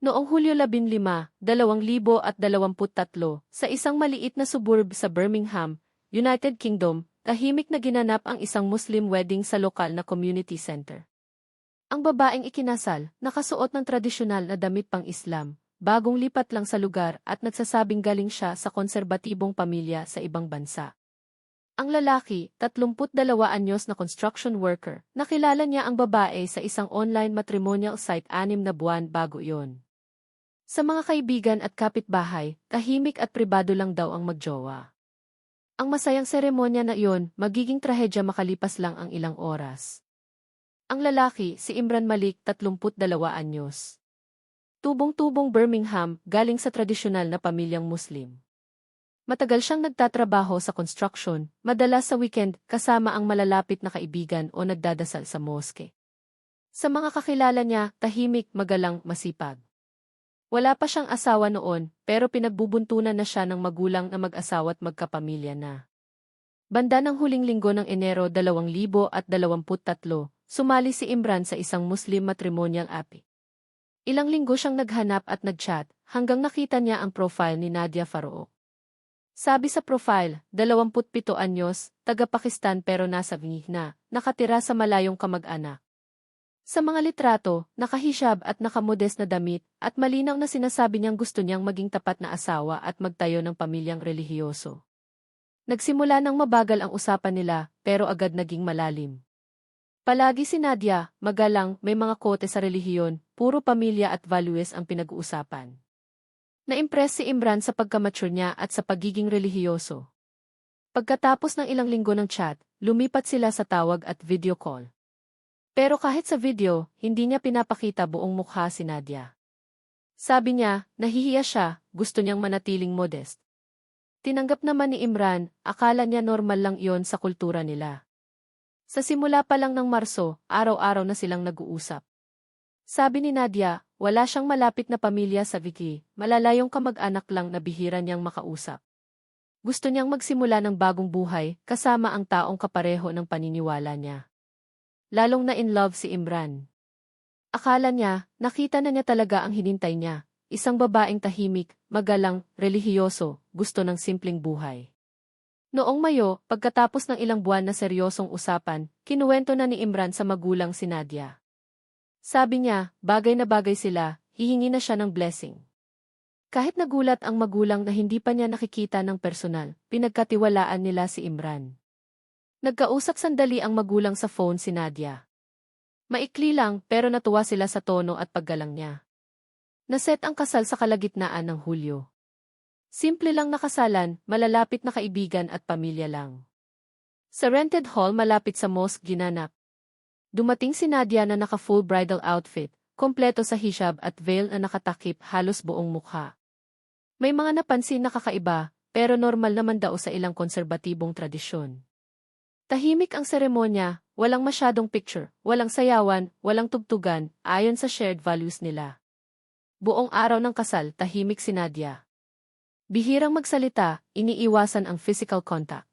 Noong Hulyo 15, 2023, sa isang maliit na suburb sa Birmingham, United Kingdom, tahimik na ginanap ang isang Muslim wedding sa lokal na community center. Ang babaeng ikinasal, nakasuot ng tradisyonal na damit pang Islam, bagong lipat lang sa lugar at nagsasabing galing siya sa konserbatibong pamilya sa ibang bansa. Ang lalaki, 32 anyos na construction worker, nakilala niya ang babae sa isang online matrimonial site anim na buwan bago iyon. Sa mga kaibigan at kapitbahay, tahimik at pribado lang daw ang magjowa. Ang masayang seremonya na iyon, magiging trahedya makalipas lang ang ilang oras. Ang lalaki, si Imran Malik, 32 anyos. Tubong-tubong Birmingham, galing sa tradisyonal na pamilyang Muslim. Matagal siyang nagtatrabaho sa construction, madalas sa weekend kasama ang malalapit na kaibigan o nagdadasal sa moske. Sa mga kakilala niya, tahimik, magalang, masipag. Wala pa siyang asawa noon, pero pinagbubuntunan na siya ng magulang na mag-asawa at magkapamilya na. Banda ng huling linggo ng Enero 2023, sumali si Imran sa isang Muslim matrimonial api. Ilang linggo siyang naghanap at nagchat, hanggang nakita niya ang profile ni Nadia Farouk. Sabi sa profile, 27 anyos, taga-Pakistan pero nasa na, nakatira sa malayong kamag-anak. Sa mga litrato, nakahishab at nakamodes na damit, at malinaw na sinasabi niyang gusto niyang maging tapat na asawa at magtayo ng pamilyang relihiyoso. Nagsimula ng mabagal ang usapan nila, pero agad naging malalim. Palagi si Nadia, magalang, may mga kote sa relihiyon, puro pamilya at values ang pinag-uusapan. Na-impress si Imran sa pagkamature niya at sa pagiging relihiyoso. Pagkatapos ng ilang linggo ng chat, lumipat sila sa tawag at video call. Pero kahit sa video, hindi niya pinapakita buong mukha si Nadia. Sabi niya, nahihiya siya, gusto niyang manatiling modest. Tinanggap naman ni Imran, akala niya normal lang iyon sa kultura nila. Sa simula pa lang ng Marso, araw-araw na silang nag-uusap. Sabi ni Nadia, wala siyang malapit na pamilya sa Vicky, malalayong kamag-anak lang na bihira niyang makausap. Gusto niyang magsimula ng bagong buhay, kasama ang taong kapareho ng paniniwala niya. Lalong na in love si Imran. Akala niya, nakita na niya talaga ang hinintay niya, isang babaeng tahimik, magalang, relihiyoso, gusto ng simpleng buhay. Noong Mayo, pagkatapos ng ilang buwan na seryosong usapan, kinuwento na ni Imran sa magulang si Nadia. Sabi niya, bagay na bagay sila, hihingi na siya ng blessing. Kahit nagulat ang magulang na hindi pa niya nakikita ng personal, pinagkatiwalaan nila si Imran. Nagkausap sandali ang magulang sa phone si Nadia. Maikli lang pero natuwa sila sa tono at paggalang niya. Naset ang kasal sa kalagitnaan ng Hulyo. Simple lang nakasalan, malalapit na kaibigan at pamilya lang. Sa rented hall malapit sa mosque ginanap. Dumating si Nadia na naka-full bridal outfit, kompleto sa hijab at veil na nakatakip halos buong mukha. May mga napansin na kakaiba, pero normal naman daw sa ilang konserbatibong tradisyon. Tahimik ang seremonya, walang masyadong picture, walang sayawan, walang tugtugan, ayon sa shared values nila. Buong araw ng kasal, tahimik si Nadia. Bihirang magsalita, iniiwasan ang physical contact.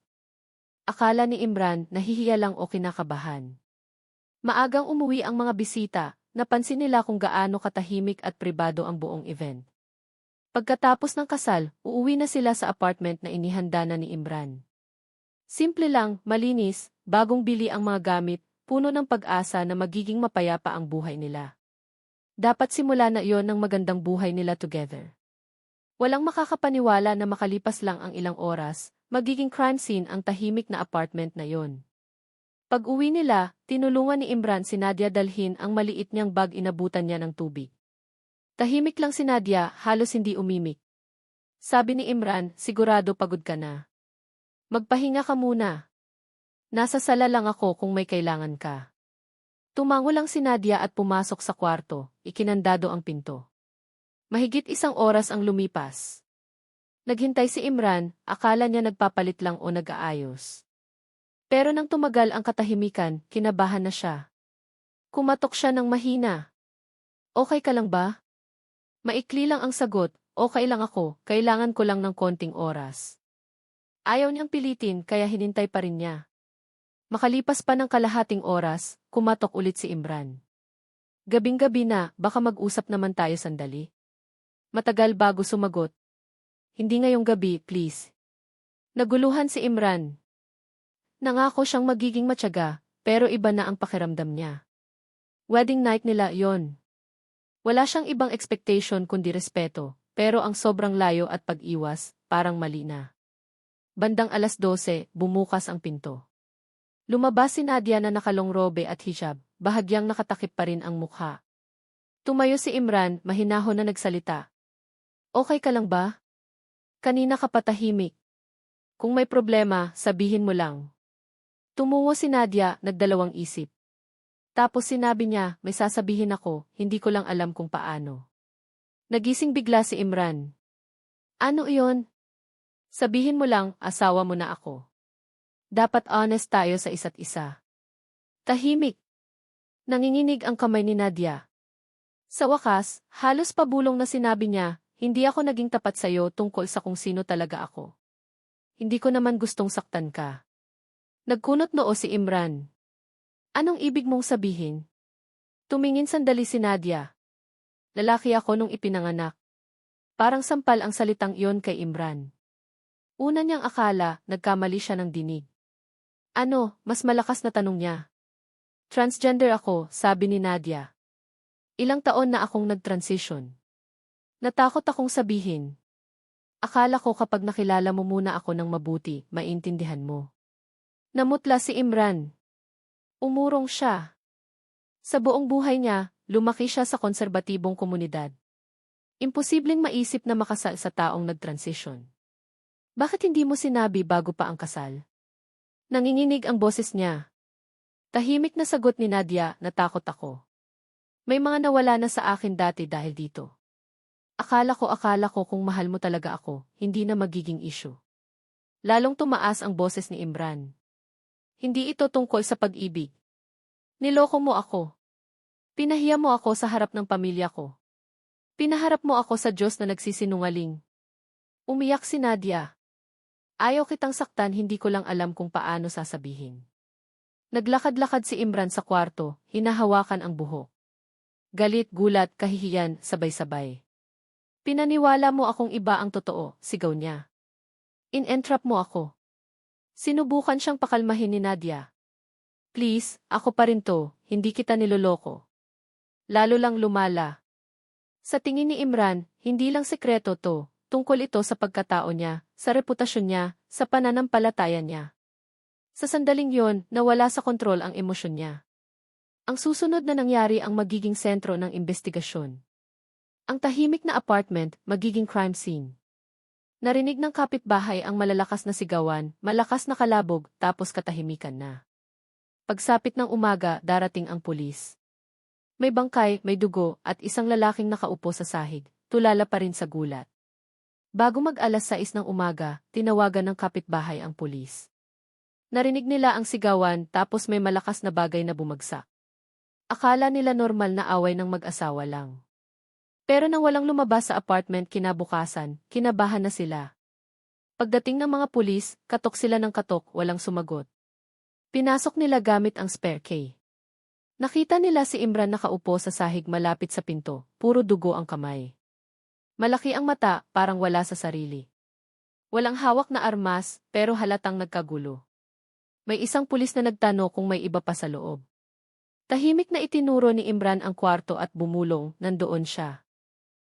Akala ni Imran, nahihiya lang o kinakabahan. Maagang umuwi ang mga bisita, napansin nila kung gaano katahimik at pribado ang buong event. Pagkatapos ng kasal, uuwi na sila sa apartment na inihanda na ni Imran. Simple lang, malinis, bagong bili ang mga gamit, puno ng pag-asa na magiging mapayapa ang buhay nila. Dapat simula na iyon ng magandang buhay nila together. Walang makakapaniwala na makalipas lang ang ilang oras, magiging crime scene ang tahimik na apartment na yon. Pag uwi nila, tinulungan ni Imran si Nadia dalhin ang maliit niyang bag inabutan niya ng tubig. Tahimik lang si Nadia, halos hindi umimik. Sabi ni Imran, sigurado pagod ka na. Magpahinga ka muna. Nasa sala lang ako kung may kailangan ka. Tumango lang si Nadia at pumasok sa kwarto, ikinandado ang pinto. Mahigit isang oras ang lumipas. Naghintay si Imran, akala niya nagpapalit lang o nag-aayos. Pero nang tumagal ang katahimikan, kinabahan na siya. Kumatok siya ng mahina. Okay ka lang ba? Maikli lang ang sagot, okay lang ako, kailangan ko lang ng konting oras. Ayaw niyang pilitin kaya hinintay pa rin niya. Makalipas pa ng kalahating oras, kumatok ulit si Imran. Gabing-gabi na, baka mag-usap naman tayo sandali. Matagal bago sumagot. Hindi ngayong gabi, please. Naguluhan si Imran. Nangako siyang magiging matyaga, pero iba na ang pakiramdam niya. Wedding night nila yon. Wala siyang ibang expectation kundi respeto, pero ang sobrang layo at pag-iwas, parang mali na. Bandang alas 12, bumukas ang pinto. Lumabas si Nadia na nakalong robe at hijab, bahagyang nakatakip pa rin ang mukha. Tumayo si Imran, mahinahon na nagsalita. Okay ka lang ba? Kanina ka patahimik. Kung may problema, sabihin mo lang. Tumuwo si Nadia, nagdalawang isip. Tapos sinabi niya, may sasabihin ako, hindi ko lang alam kung paano. Nagising bigla si Imran. Ano iyon? Sabihin mo lang, asawa mo na ako. Dapat honest tayo sa isa't isa. Tahimik. Nanginginig ang kamay ni Nadia. Sa wakas, halos pabulong na sinabi niya, hindi ako naging tapat sa'yo tungkol sa kung sino talaga ako. Hindi ko naman gustong saktan ka. Nagkunot noo si Imran. Anong ibig mong sabihin? Tumingin sandali si Nadia. Lalaki ako nung ipinanganak. Parang sampal ang salitang iyon kay Imran. Una niyang akala, nagkamali siya ng dinig. Ano, mas malakas na tanong niya. Transgender ako, sabi ni Nadia. Ilang taon na akong nag-transition. Natakot akong sabihin. Akala ko kapag nakilala mo muna ako ng mabuti, maintindihan mo. Namutla si Imran. Umurong siya. Sa buong buhay niya, lumaki siya sa konserbatibong komunidad. Imposibleng maisip na makasal sa taong nag-transition. Bakit hindi mo sinabi bago pa ang kasal? Nanginginig ang boses niya. Tahimik na sagot ni Nadia, natakot ako. May mga nawala na sa akin dati dahil dito. Akala ko akala ko kung mahal mo talaga ako, hindi na magiging issue. Lalong tumaas ang boses ni Imran. Hindi ito tungkol sa pag-ibig. Niloko mo ako. Pinahiya mo ako sa harap ng pamilya ko. Pinaharap mo ako sa Diyos na nagsisinungaling. Umiyak si Nadia. Ayaw kitang saktan hindi ko lang alam kung paano sasabihin. Naglakad-lakad si Imran sa kwarto, hinahawakan ang buhok. Galit, gulat, kahihiyan, sabay-sabay. Pinaniwala mo akong iba ang totoo, sigaw niya. In-entrap mo ako. Sinubukan siyang pakalmahin ni Nadia. Please, ako pa rin to, hindi kita niloloko. Lalo lang lumala. Sa tingin ni Imran, hindi lang sekreto to, tungkol ito sa pagkatao niya, sa reputasyon niya, sa pananampalataya niya. Sa sandaling yon, nawala sa kontrol ang emosyon niya. Ang susunod na nangyari ang magiging sentro ng investigasyon. Ang tahimik na apartment, magiging crime scene. Narinig ng kapitbahay ang malalakas na sigawan, malakas na kalabog, tapos katahimikan na. Pagsapit ng umaga, darating ang pulis. May bangkay, may dugo, at isang lalaking nakaupo sa sahig, tulala pa rin sa gulat. Bago mag-alas 6 ng umaga, tinawagan ng kapitbahay ang pulis. Narinig nila ang sigawan tapos may malakas na bagay na bumagsak. Akala nila normal na away ng mag-asawa lang. Pero nang walang lumabas sa apartment kinabukasan, kinabahan na sila. Pagdating ng mga pulis, katok sila ng katok, walang sumagot. Pinasok nila gamit ang spare key. Nakita nila si Imran nakaupo sa sahig malapit sa pinto, puro dugo ang kamay. Malaki ang mata, parang wala sa sarili. Walang hawak na armas, pero halatang nagkagulo. May isang pulis na nagtano kung may iba pa sa loob. Tahimik na itinuro ni Imran ang kwarto at bumulong, nandoon siya.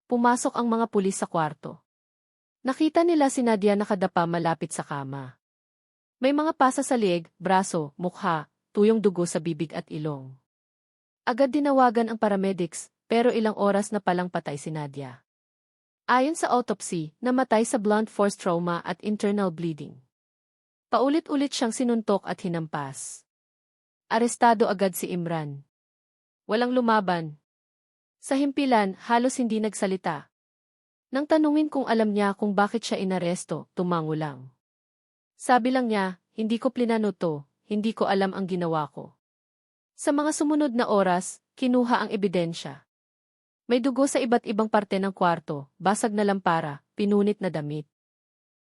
Pumasok ang mga pulis sa kwarto. Nakita nila si Nadia nakadapa malapit sa kama. May mga pasa sa leg, braso, mukha, tuyong dugo sa bibig at ilong. Agad dinawagan ang paramedics, pero ilang oras na palang patay si Nadia. Ayon sa autopsy, namatay sa blunt force trauma at internal bleeding. Paulit-ulit siyang sinuntok at hinampas. Arestado agad si Imran. Walang lumaban, sa himpilan, halos hindi nagsalita. Nang tanungin kung alam niya kung bakit siya inaresto, tumango lang. Sabi lang niya, hindi ko plinano to, hindi ko alam ang ginawa ko. Sa mga sumunod na oras, kinuha ang ebidensya. May dugo sa iba't ibang parte ng kwarto, basag na lampara, pinunit na damit.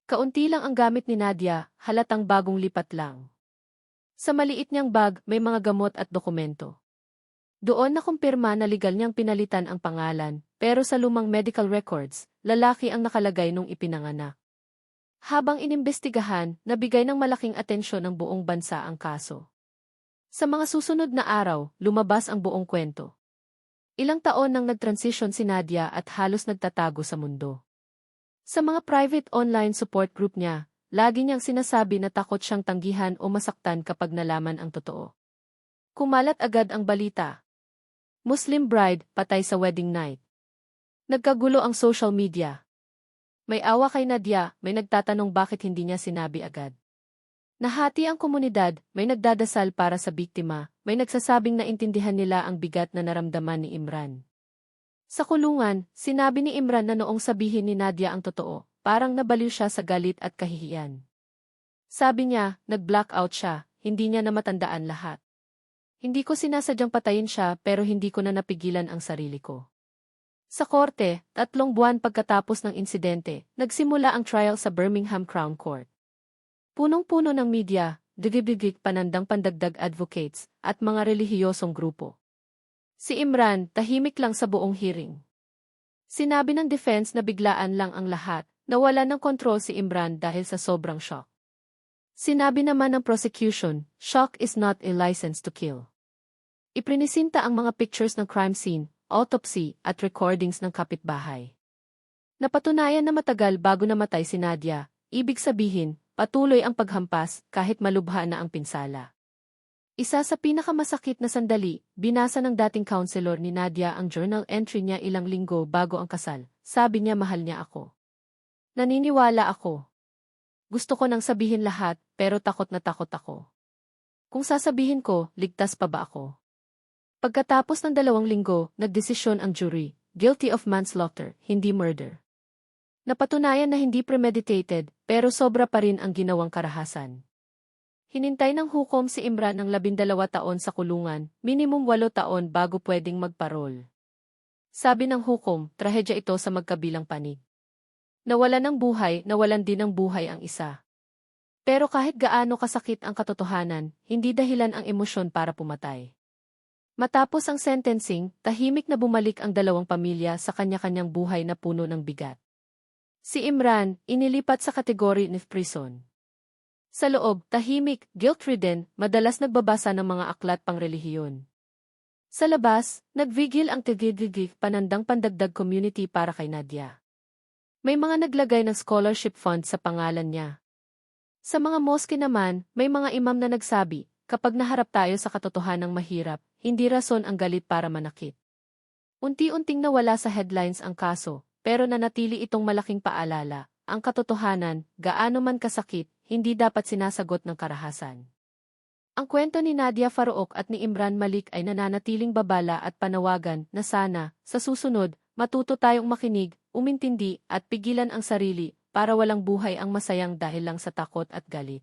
Kaunti lang ang gamit ni Nadia, halatang bagong lipat lang. Sa maliit niyang bag, may mga gamot at dokumento. Doon nakumpirma na legal niyang pinalitan ang pangalan, pero sa lumang medical records, lalaki ang nakalagay nung ipinanganak. Habang inimbestigahan, nabigay ng malaking atensyon ng buong bansa ang kaso. Sa mga susunod na araw, lumabas ang buong kwento. Ilang taon nang nag-transition si Nadia at halos nagtatago sa mundo. Sa mga private online support group niya, lagi niyang sinasabi na takot siyang tanggihan o masaktan kapag nalaman ang totoo. Kumalat agad ang balita. Muslim bride, patay sa wedding night. Nagkagulo ang social media. May awa kay Nadia, may nagtatanong bakit hindi niya sinabi agad. Nahati ang komunidad, may nagdadasal para sa biktima, may nagsasabing naintindihan nila ang bigat na naramdaman ni Imran. Sa kulungan, sinabi ni Imran na noong sabihin ni Nadia ang totoo, parang nabaliw siya sa galit at kahihiyan. Sabi niya, nag-blackout siya, hindi niya na matandaan lahat. Hindi ko sinasadyang patayin siya pero hindi ko na napigilan ang sarili ko. Sa korte, tatlong buwan pagkatapos ng insidente, nagsimula ang trial sa Birmingham Crown Court. Punong-puno ng media, digibigig panandang pandagdag advocates, at mga relihiyosong grupo. Si Imran, tahimik lang sa buong hearing. Sinabi ng defense na biglaan lang ang lahat, nawala ng kontrol si Imran dahil sa sobrang shock. Sinabi naman ng prosecution, shock is not a license to kill. Iprinisinta ang mga pictures ng crime scene, autopsy, at recordings ng kapitbahay. Napatunayan na matagal bago namatay si Nadia, ibig sabihin, patuloy ang paghampas kahit malubha na ang pinsala. Isa sa pinakamasakit na sandali, binasa ng dating counselor ni Nadia ang journal entry niya ilang linggo bago ang kasal. Sabi niya mahal niya ako. Naniniwala ako. Gusto ko nang sabihin lahat, pero takot na takot ako. Kung sasabihin ko, ligtas pa ba ako? Pagkatapos ng dalawang linggo, nagdesisyon ang jury, guilty of manslaughter, hindi murder. Napatunayan na hindi premeditated, pero sobra pa rin ang ginawang karahasan. Hinintay ng hukom si Imran ng labindalawa taon sa kulungan, minimum walo taon bago pwedeng magparol. Sabi ng hukom, trahedya ito sa magkabilang panig. Nawalan ng buhay, nawalan din ng buhay ang isa. Pero kahit gaano kasakit ang katotohanan, hindi dahilan ang emosyon para pumatay. Matapos ang sentencing, tahimik na bumalik ang dalawang pamilya sa kanya-kanyang buhay na puno ng bigat. Si Imran, inilipat sa kategory of prison. Sa loob, tahimik, guilt-ridden, madalas nagbabasa ng mga aklat pang relihiyon. Sa labas, nagvigil ang tigigigig panandang pandagdag community para kay Nadia. May mga naglagay ng scholarship fund sa pangalan niya. Sa mga moske naman, may mga imam na nagsabi, kapag naharap tayo sa katotohanang mahirap, hindi rason ang galit para manakit. Unti-unting nawala sa headlines ang kaso, pero nanatili itong malaking paalala, ang katotohanan, gaano man kasakit, hindi dapat sinasagot ng karahasan. Ang kwento ni Nadia Farouk at ni Imran Malik ay nananatiling babala at panawagan na sana, sa susunod, matuto tayong makinig, umintindi at pigilan ang sarili para walang buhay ang masayang dahil lang sa takot at galit.